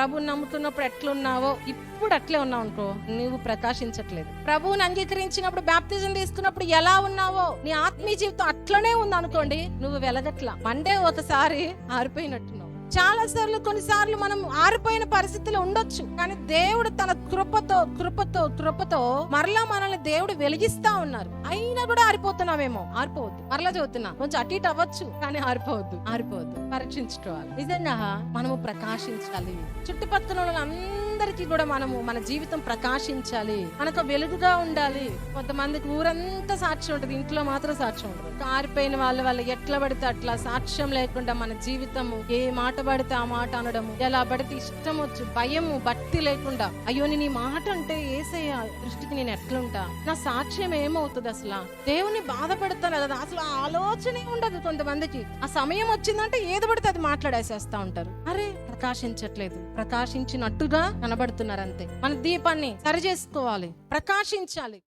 ప్రభుని నమ్ముతున్నప్పుడు ఎట్లున్నావో ఇప్పుడు అట్లే ఉన్నావు అనుకో నువ్వు ప్రకాశించట్లేదు. ప్రభువుని అంగీకరించినప్పుడు బ్యాప్తిజం తీసుకున్నప్పుడు ఎలా ఉన్నావో నీ ఆత్మీయ జీవితం అట్లనే ఉంది అనుకోండి నువ్వు వెలగట్లా. మండే ఒకసారి ఆరిపోయినట్టున్నావు. చాలా సార్లు కొన్నిసార్లు మనం ఆరిపోయిన పరిస్థితిలో ఉండొచ్చు. కానీ దేవుడు తన కృపతో కృపతో కృపతో మరలా మనల్ని దేవుడు వెలిగిస్తా ఉన్నారు. అయినా కూడా ఆరిపోతున్నామేమో ఆరిపోవద్దు. మరలా చదువుతున్నా. కొంచెం అటు ఇటు అవ్వచ్చు కానీ ఆరిపోవద్దు. ఆరిపోవద్దు. పరీక్షించుకోవాలి. నిజంగా మనము ప్రకాశించాలి చుట్టుపక్కల అందరికీ కూడా మనము మన జీవితం ప్రకాశించాలి. మనకు వెలుగుగా ఉండాలి. కొంతమందికి ఊరంతా సాక్ష్యం ఉంటుంది ఇంట్లో మాత్రం సాక్ష్యం ఉంటుంది. కారిపోయిన వాళ్ళ వల్ల ఎట్లా పడితే అట్లా సాక్ష్యం లేకుండా మన జీవితము ఏ మాట పడితే ఆ మాట అనడము ఎలా పడితే ఇష్టం వచ్చు భయము భక్తి లేకుండా. అయ్యో నేను ఈ మాట అంటే ఏసయ్య దృష్టికి నేను ఎట్లుంటా? నా సాక్ష్యం ఏమవుతుంది అసలు? దేవుని బాధపడతాను కదా అసలు ఆ ఆలోచనే ఉండదు కొంతమందికి. ఆ సమయం వచ్చిందంటే ఏది పడితే అది మాట్లాడేసేస్తా ఉంటారు. అరే ప్రకాశించట్లేదు. ప్రకాశించినట్టుగా కనబడుతున్నారంతే మన దీపాన్ని సరి చేసుకోవాలి ప్రకాశించాలి.